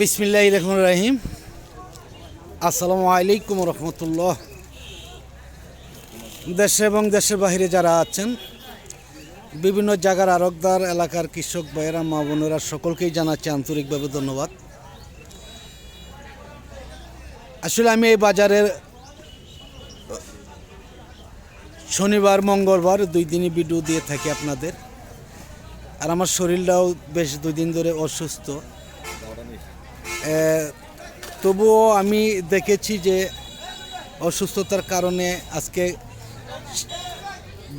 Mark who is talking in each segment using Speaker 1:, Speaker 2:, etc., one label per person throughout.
Speaker 1: বিসমিল্লাহ রহমান রাহিম। আসসালামু আলাইকুম রহমতুল্লাহ। দেশে এবং দেশের বাইরে যারা আছেন, বিভিন্ন জায়গার আরকদার এলাকার কৃষক ভাইয়েরা, মা বোনেরা, সকলকেই জানাচ্ছি আন্তরিকভাবে ধন্যবাদ। আসলে আমি এই বাজারের, শনিবার, মঙ্গলবার দুই দিনই ভিডিও দিয়ে থাকি আপনাদের। আর আমার শরীরটাও বেশ দুই দিন ধরে অসুস্থ। তবুও আমি দেখেছি যে অসুস্থতার কারণে আজকে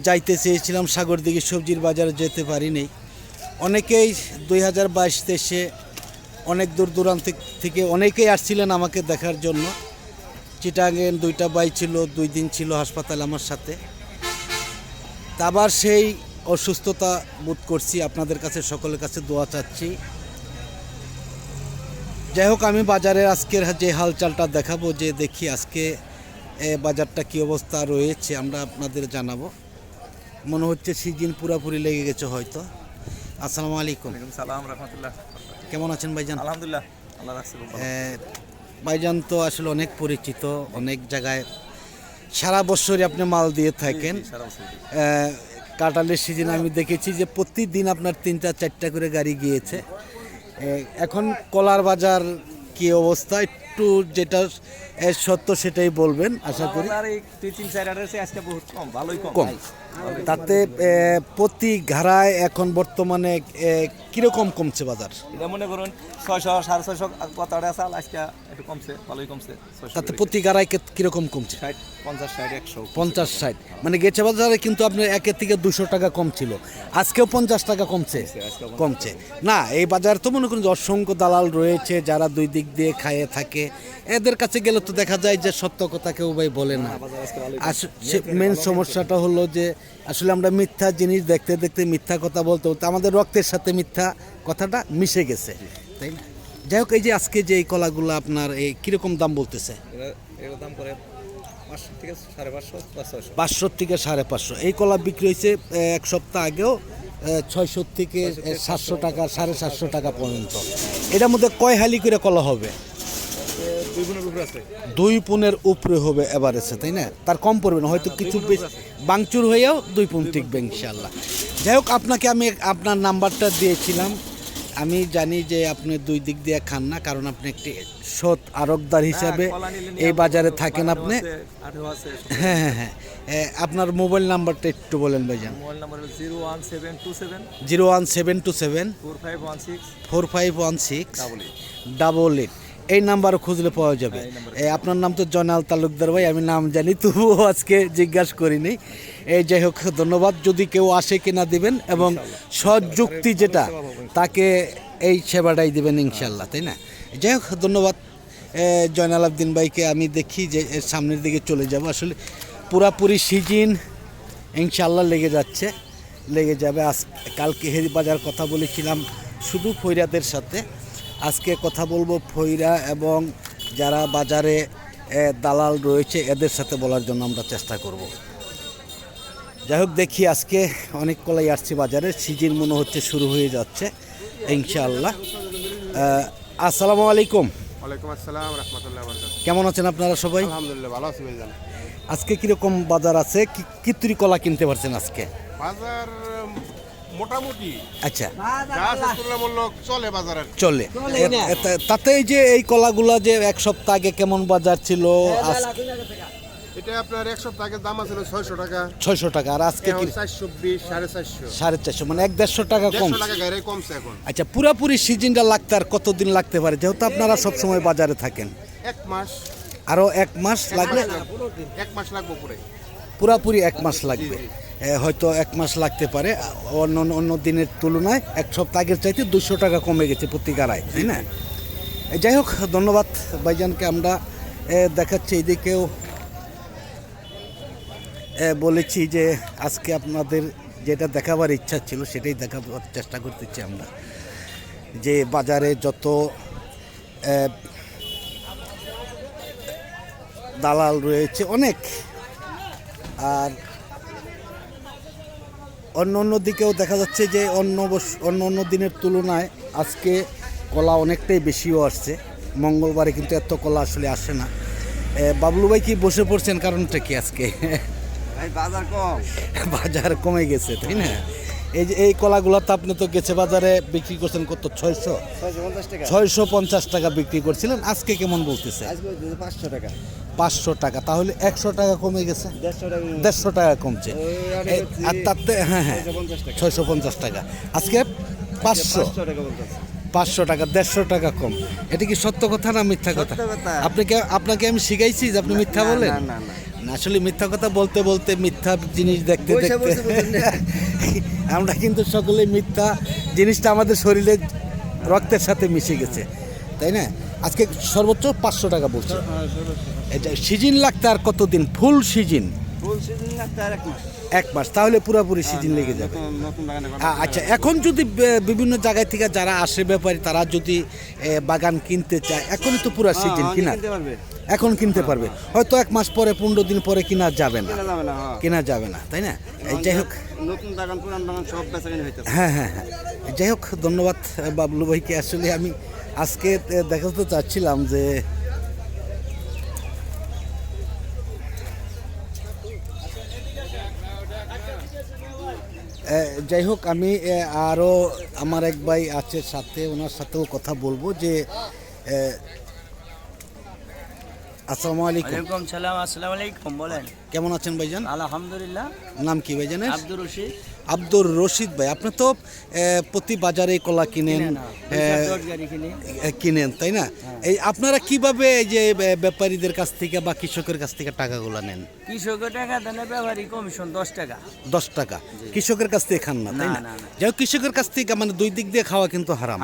Speaker 1: যাইতে চেয়েছিলাম সাগর দিকে সবজির বাজারে যেতে পারিনি। অনেকেই দুই হাজার বাইশ তেইশে অনেক দূর দূরান্ত থেকে অনেকেই আসছিলেন আমাকে দেখার জন্য। চিটাঙ্গেন দুইটা বাই ছিল, দুই দিন ছিল হাসপাতাল আমার সাথে। আবার সেই অসুস্থতা বোধ করছি। আপনাদের কাছে সকলের কাছে দোয়া চাচ্ছি। যাই হোক আমি বাজারের আজকের যে হালচালটা দেখাবো যে দেখি আজকে বাজারটা কি অবস্থা রয়েছে আমরা আপনাদের জানাব। মনে হচ্ছে সিজন পুরাপুরি লেগে গেছে হয়তো। আসসালামু আলাইকুম।
Speaker 2: সালাম রহমতুল্লাহ।
Speaker 1: কেমন আছেন ভাইজান?
Speaker 2: আলহামদুলিল্লাহ আল্লাহ
Speaker 1: ভাইজান তো আসলে অনেক পরিচিত অনেক জায়গায় সারা বছরই আপনি মাল দিয়ে থাকেন। কাঁঠালের সিজন আমি দেখেছি যে প্রতিদিন আপনার তিনটা চারটা করে গাড়ি গিয়েছে। এখন কলার বাজার কি অবস্থা? একটু যেটা সত্য সেটাই বলবেন আশা করি।
Speaker 2: আমাদের এই দুই তিন চার আজকে বহুত কম ভালোই কম।
Speaker 1: কম। তাতে প্রতি ঘাড়ায় এখন বর্তমানে কীরকম কমছে বাজার?
Speaker 2: এটা মনে করুন ছয়শো সাড়ে ছয়শো কত আছে আজকে একটু কমছে ভালোই কমছে
Speaker 1: তাতে প্রতি গাড়ায় কে- কীরকম কমছে?
Speaker 2: ষাট পঞ্চাশ ষাট একশো।
Speaker 1: পঞ্চাশ ষাট। মানে গেছে বাজারে কিন্তু আপনার একের থেকে দুশো টাকা কম ছিল। আজকেও পঞ্চাশ টাকা কমছে। কমছে না এই বাজার তো মনে করুন অসংখ্য দালাল রয়েছে যারা দুই দিক দিয়ে খাইয়ে থাকে। এদের কাছে গেলে তো দেখা যায় যে সত্য কথা কেউ ভাই বলে না। মেন সমস্যাটা হলো যে আসলে আমরা মিথ্যা জিনিস দেখতে দেখতে মিথ্যা কথা বলতে বলতে আমাদের রক্তের সাথে মিথ্যা কথাটা মিশে গেছে তাই না? যাই হোক এই যে আজকে যে এই কলাগুলো আপনার এই কীরকম দাম বলতেছে?
Speaker 2: দাম করে পাঁচশো থেকে সাড়ে পাঁচশো
Speaker 1: এই কলা বিক্রি হয়েছে এক সপ্তাহ আগেও ছয়শো থেকে সাতশো। টাকা সাড়ে সাতশো টাকা পর্যন্ত। এটার মধ্যে কয় হালি করে কলা হবে?
Speaker 2: দুই
Speaker 1: পুনের উপরে হবে এভারেজে তাই না? তার কম পড়বে না হয়তো কিছু বেশি বাংচুর হয়েও দুই পুন টিকবে ইনশাল্লাহ যাই হোক আপনাকে আমি আপনার নাম্বারটা দিয়েছিলাম। আমি জানি যে আপনি দুই দিক দিয়ে খান না কারণ আপনি একটি সৎ আরকদার হিসাবে এই বাজারে থাকেন আপনি। হ্যাঁ হ্যাঁ হ্যাঁ। আপনার মোবাইল নাম্বারটা একটু বলেন ভাইজান।
Speaker 2: Mobile number zero one seven two seven.
Speaker 1: Zero one seven two seven.
Speaker 2: Four five one six.
Speaker 1: Four five one six.
Speaker 2: Double eight.
Speaker 1: Double eight. এই নাম্বারও খুঁজলে পাওয়া যাবে।
Speaker 2: হ্যাঁ,
Speaker 1: এ, আপনার নাম তো জয়নাল তালুকদার ভাই আমি নাম জানি তবুও আজকে জিজ্ঞাসা করিনি। এই যাই হোক ধন্যবাদ। যদি কেউ আসে কিনা দিবেন এবং সৎ যুক্তি যেটা তাকে এই সেবাটাই দিবেন ইনশাল্লাহ তাই না? যাই হোক ধন্যবাদ। জয়নাল আবদিন ভাইকে আমি দেখি যে সামনের দিকে চলে যাব। আসলে পুরাপুরি সিজিন ইনশাল্লাহ লেগে যাচ্ছে লেগে যাবে। আজ কালকে হেরি বাজার কথা বলেছিলাম শুধু ফৈরাদের সাথে। আজকে কথা বলব ফৈরা এবং যারা বাজারে দালাল রয়েছে এদের সাথে বলার জন্য আমরা চেষ্টা করব। যাই হোক দেখি আজকে অনেক কলাই আসছে বাজারে সিজন মনে হচ্ছে শুরু হয়ে যাচ্ছে ইনশাআল্লাহ। আসসালামু আলাইকুম।
Speaker 3: ওয়ালাইকুম আসসালাম রহমতুল্লাহ
Speaker 1: কেমন আছেন আপনারা সবাই?
Speaker 3: আলহামদুলিল্লাহ ভালো আছি ভাইজান।
Speaker 1: আজকে কীরকম বাজার আছে? কি কিতুরি কলা কিনতে পারছেন আজকে?
Speaker 3: বাজার মোটামুটি।
Speaker 1: আচ্ছা।
Speaker 3: তুলনামূলক চলে বাজার।
Speaker 1: চলে। তাতে এই যে এই কলাগুলা যে এক সপ্তাহ আগে কেমন বাজার ছিল
Speaker 3: এটা আপনার এক সপ্তাহ আগে দাম আছিল ছয়শো টাকা।
Speaker 1: ছয়শো টাকা আর আজকে কি?
Speaker 3: চারশো বিশ সাড়ে চারশো।
Speaker 1: সাড়ে চারশো মানে এক দেড়শো টাকা কম।
Speaker 3: টাকা গাড়ি কমছে এখন।
Speaker 1: আচ্ছা পুরাপুরি সিজনটা লাগতে আর কতদিন লাগতে পারে? যেহেতু আপনারা সবসময় বাজারে থাকেন।
Speaker 3: এক মাস।
Speaker 1: আরও এক মাস লাগলে
Speaker 3: এক মাস লাগবো পুরে
Speaker 1: পুরাপুরি এক মাস লাগবে। হয়তো এক মাস লাগতে পারে। অন্য অন্য দিনের তুলনায় এক সপ্তাহ আগের চাইতে দুশো টাকা কমে গেছে প্রতি গাড়ায়, তাই না? যাই হোক, ধন্যবাদ ভাইজানকে আমরা দেখাচ্ছি এদিকেও বলেছি যে আজকে আপনাদের যেটা দেখাবার ইচ্ছা ছিল সেটাই দেখাবার চেষ্টা করতেছি আমরা। যে বাজারে যত দালাল রয়েছে অনেক, আর অন্য অন্য দিকেও দেখা যাচ্ছে যে অন্য বস- অন্য অন্য দিনের তুলনায় আজকে কলা অনেকটাই বেশিও আসছে। মঙ্গলবারে কিন্তু এত কলা আসলে আসে না। বাবলু ভাই কি বসে পড়ছেন? কারণটা কি আজকে?
Speaker 2: বাজার কম।
Speaker 1: বাজার কমে গেছে তাই না? এই যে এই কলাগুলো তো আপনি তো গেছে বাজারে বিক্রি করছেন কত ছয়শো?
Speaker 2: ছয়শো পঞ্চাশ টাকা।
Speaker 1: বিক্রি করছিলেন। আজকে কেমন বলতেছে?
Speaker 2: পাঁচশো টাকা।
Speaker 1: পাঁচশো টাকা। তাহলে একশো টাকা কমে গেছে?
Speaker 2: দেড়শো টাকা
Speaker 1: কমছে। আর তাতে হ্যাঁ হ্যাঁ। ছয়শো পঞ্চাশ টাকা। আজকে পাঁচশো।
Speaker 2: টাকা
Speaker 1: পাঁচশো টাকা দেড়শো টাকা কম। এটা কি সত্য কথা না মিথ্যা কথা। আপনাকে আপনাকে আমি শিখাইছি যে আপনি মিথ্যা বলেন। আসলে মিথ্যা কথা বলতে বলতে মিথ্যা জিনিস দেখতে দেখতে। আমরা কিন্তু সকলে মিথ্যা জিনিসটা আমাদের শরীরে রক্তের সাথে মিশে গেছে তাই না? আজকে সর্বোচ্চ পাঁচশো টাকা বলছে। এটা সিজিন লাগতে আর কতদিন? ফুল সিজিন?
Speaker 2: ফুল সিজন লাগতে এক মাস।
Speaker 1: তাহলে পুরোপুরি সিজন লেগে যাবে। আ- আচ্ছা এখন যদি বিভিন্ন জায়গায় থেকে যারা আসে ব্যাপারী তারা যদি বাগান কিনতে চায় এখনই তো পুরো সিজন কিনা
Speaker 2: পারবে।
Speaker 1: এখন কিনতে পারবে। হয়তো এক মাস পরে পনেরো দিন পরে কিনা যাবে না।
Speaker 2: কেনা যাবে না হ্যাঁ।
Speaker 1: যাবে না তাই না? যাই হোক।
Speaker 2: নতুন বাগান পুরান বাগান সব
Speaker 1: হ্যাঁ হ্যাঁ হ্যাঁ। যাই হোক ধন্যবাদ বাবলু ভাইকে। আসলে আমি আজকে দেখাতে চাচ্ছিলাম যে যাই হোক আমি আরও আমার এক ভাই আছে সাথে ওনার সাথেও কথা বলব যে আসসালামু আলাইকুম।
Speaker 4: ওয়ালাইকুম সালাম আসসালামু আলাইকুম বলেন।
Speaker 1: কেমন আছেন ভাইজান?
Speaker 4: আলহামদুলিল্লাহ।
Speaker 1: নাম কি ভাইজানের?
Speaker 4: আব্দুর রশিদ।
Speaker 1: আব্দুর রশিদ ভাই আপনি তো প্রতি বাজারে কলা কিনেন কিনেন তাই না? এই আপনারা কীভাবে এই যে ব্যাপারীদের কাছ থেকে বা কৃষকের কাছ থেকে টাকাগুলো নেন?
Speaker 4: কৃষকের টাকা দেনে ব্যবহারী কমিশন দশ টাকা।
Speaker 1: দশ টাকা। কৃষকের কাছ থেকে খান না তাই
Speaker 4: না।
Speaker 1: যাই হোক, কৃষকের কাছ থেকে মানে দুই দিক দিয়ে খাওয়া কিন্তু হারাম।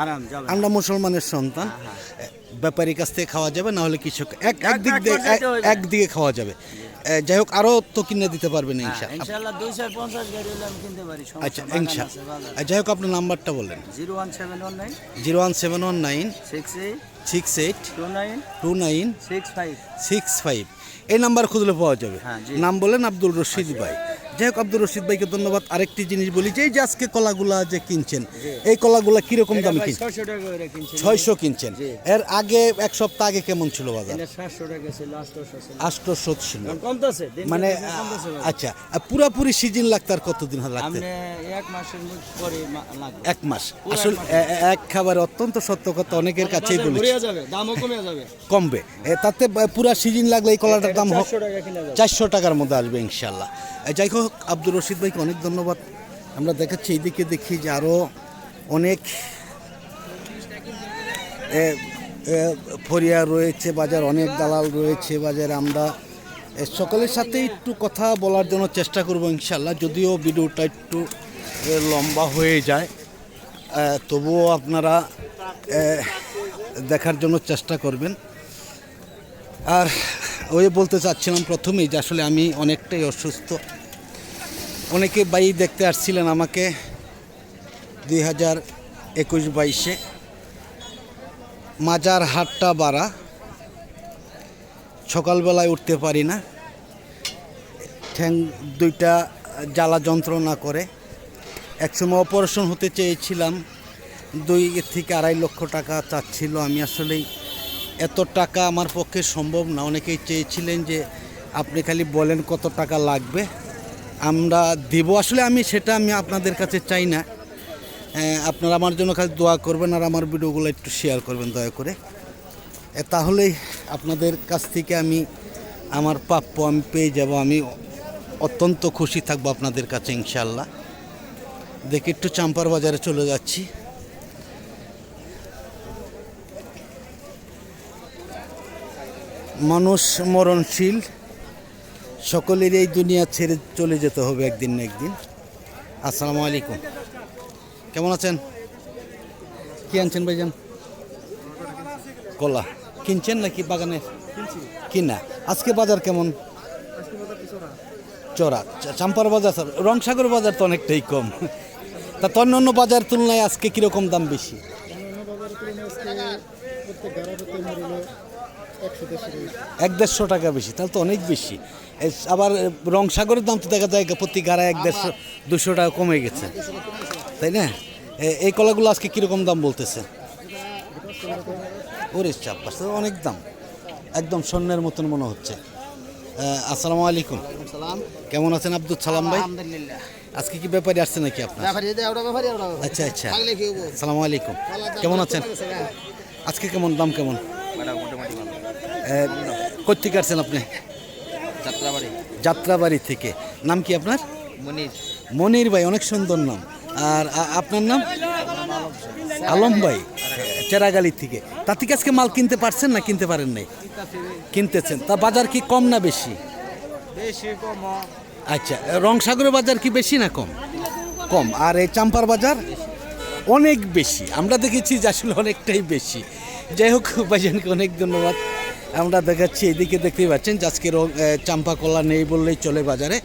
Speaker 1: আমরা মুসলমানের সন্তান। এ, ব্যাপারীর কাছ থেকে খাওয়া যাবে না হলে কৃষক এক এক দিক দিয়ে এক-
Speaker 4: হয়ে
Speaker 1: একদিকে খাওয়া যাবে। যাই হোক আরও তো কিনে দিতে পারবেন ইনশাআল্লাহ।
Speaker 4: কিনতে পারি
Speaker 1: আচ্ছা ইনশা যাই হোক আপনার নাম্বারটা বলেন।
Speaker 4: Zero one seven one nine.
Speaker 1: Zero one seven one nine.
Speaker 4: Six eight.
Speaker 1: Six eight.
Speaker 4: Two nine.
Speaker 1: Two nine.
Speaker 4: Six five.
Speaker 1: Six five. এই নাম্বার খুঁজলে পাওয়া যাবে।
Speaker 4: হ্যাঁ,
Speaker 1: নাম বলেন আব্দুল রশিদ ভাই। যাই হোক আব্দুল রশিদ ভাইকে ধন্যবাদ। আরেকটি জিনিস বলি যে এই যে আজকে কলাগুলা যে কিনছেন এই কলাগুলা কীরকম দামে কিনছেন?
Speaker 4: ছয়শো
Speaker 1: কিনছেন। এর আগে এক সপ্তাহ আগে কেমন ছিল বাজার? আষ্টশো ছিল মানে। আচ্ছা পুরাপুরি সিজন লাগতে আর কতদিন লাগতে?
Speaker 4: এক
Speaker 1: মাস। আসলে এক খাবার অত্যন্ত সত্য কথা অনেকের কাছেই
Speaker 4: দামও কমে যাবে।
Speaker 1: কমবে। তাতে পুরা সিজন লাগলে এই কলাটার দাম
Speaker 4: চারশো
Speaker 1: টাকার মধ্যে আসবে ইনশাল্লাহ। যাই হোক আব্দুর রশিদ ভাইকে অনেক ধন্যবাদ। আমরা দেখাচ্ছি এইদিকে দেখি যে আরও অনেক ফরিয়া রয়েছে, বাজার অনেক দালাল রয়েছে, বাজারে আমরা সকলের সাথে একটু কথা বলার জন্য চেষ্টা করব ইনশাল্লাহ যদিও ভিডিওটা একটু লম্বা হয়ে যায় তবুও আপনারা দেখার জন্য চেষ্টা করবেন। আর ওই বলতে চাচ্ছিলাম প্রথমেই যে আসলে আমি অনেকটাই অসুস্থ। অনেকে বাই দেখতে আসছিলেন আমাকে দুই হাজার একুশ বাইশে। মাজার হাটটা বাড়া। সকালবেলায় উঠতে পারি না। ঠ্যাং দুইটা জ্বালা যন্ত্রণা করে। একসময় অপারেশন হতে চেয়েছিলাম। দুই থেকে আড়াই লক্ষ টাকা চাচ্ছিল। আমি আসলেই এত টাকা আমার পক্ষে সম্ভব না। অনেকেই চেয়েছিলেন যে আপনি খালি বলেন কত টাকা লাগবে। আমরা দেব। আসলে আমি সেটা আমি আপনাদের কাছে চাই না। আহ, আপনারা আমার জন্য খালি দোয়া করবেন আর আমার ভিডিওগুলো একটু শেয়ার করবেন দয়া করে। তাহলেই আপনাদের কাছ থেকে আমি আমার প্রাপ্য আমি পেয়ে যাব। আমি অত্যন্ত খুশি থাকব আপনাদের কাছে ইনশাল্লাহ দেখি একটু চাম্পার বাজারে চলে যাচ্ছি। মানুষ মরণশীল। সকলের এই দুনিয়া ছেড়ে চলে যেতে হবে একদিন না একদিন। আসসালামু আলাইকুম। কেমন আছেন? কি আনছেন ভাইজান? কলা। কিনছেন নাকি বাগানে? কিনা। আজকে বাজার কেমন? চড়া। চাম্পার বাজার স্যার, রংসাগর বাজার তো অনেকটাই কম। তা তো অন্য অন্য বাজার তুলনায় আজকে কীরকম দাম বেশি? এক দেড়শো টাকা বেশি, তাহলে তো অনেক বেশি। আবার রংসাগরের দাম তো দেখা যায় প্রতি গাড়া এক দেড়শো দুশো টাকা কমে গেছে। তাই না? এই কলাগুলো আজকে কীরকম দাম বলতেছে? ওরে চাপ্পাস অনেক দাম। একদম স্বর্ণের মতন মনে হচ্ছে। আসসালামু আলাইকুম। কেমন আছেন আব্দুল সালাম ভাই? আজকে কি ব্যাপারে আসছে নাকি আপনার? আচ্ছা আচ্ছা। আসসালামু আলাইকুম। কেমন আছেন? আজকে কেমন দাম কেমন? কোথেকে আসছেন আপনি?
Speaker 2: যাত্রাবাড়ি।
Speaker 1: যাত্রাবাড়ি থেকে। নাম কি আপনার?
Speaker 2: মনির।
Speaker 1: মনির ভাই অনেক সুন্দর নাম। আর আপনার নাম? আলম ভাই চেরাগালি থেকে। তা থেকে আজকে মাল কিনতে পারছেন না কিনতে পারেন নাই? কিনতেছেন। তা বাজার কি কম না বেশি?
Speaker 4: বেশি কম
Speaker 1: আচ্ছা রংসাগরের বাজার কি বেশি না কম? কম। আর এই চাম্পার বাজার? অনেক বেশি। আমরা দেখেছি যে আসলে অনেকটাই বেশি। যাই হোক ভাইজানকে অনেক ধন্যবাদ। আমরা দেখাচ্ছি, এদিকে দেখতেই পাচ্ছেন যে আজকে চাম্পা কলা নেই বললেই চলে বাজারে।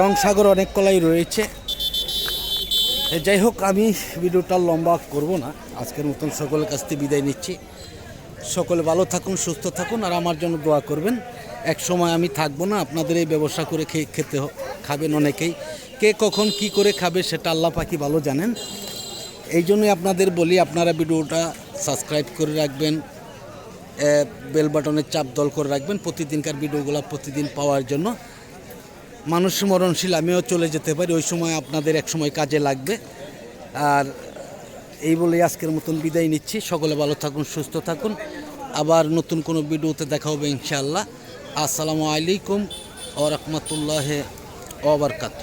Speaker 1: রংসাগর অনেক কলাই রয়েছে। যাই হোক, আমি ভিডিওটা লম্বা করব না। আজকের মতন সকলের কাছ থেকে বিদায় নিচ্ছি। সকলে ভালো থাকুন, সুস্থ থাকুন আর আমার জন্য দোয়া করবেন। এক সময় আমি থাকব না, আপনাদের এই ব্যবসা করে খেয়ে খেতে খাবেন অনেকেই। কে কখন কি করে খাবে সেটা আল্লাহ পাখি ভালো জানেন। এই জন্যই আপনাদের বলি, আপনারা ভিডিওটা সাবস্ক্রাইব করে রাখবেন। বেল বাটনের চাপ দল করে রাখবেন। প্রতিদিনকার ভিডিওগুলো প্রতিদিন পাওয়ার জন্য। মানুষ মরণশীল, আমিও চলে যেতে পারি। ওই সময় আপনাদের এক সময় কাজে লাগবে। আর এই বলেই আজকের মতন বিদায় নিচ্ছি। সকলে ভালো থাকুন, সুস্থ থাকুন। আবার নতুন কোনো ভিডিওতে দেখা হবে ইনশাআল্লাহ। আসসালামু আলাইকুম ও রহমতুল্লাহ ওবরকাত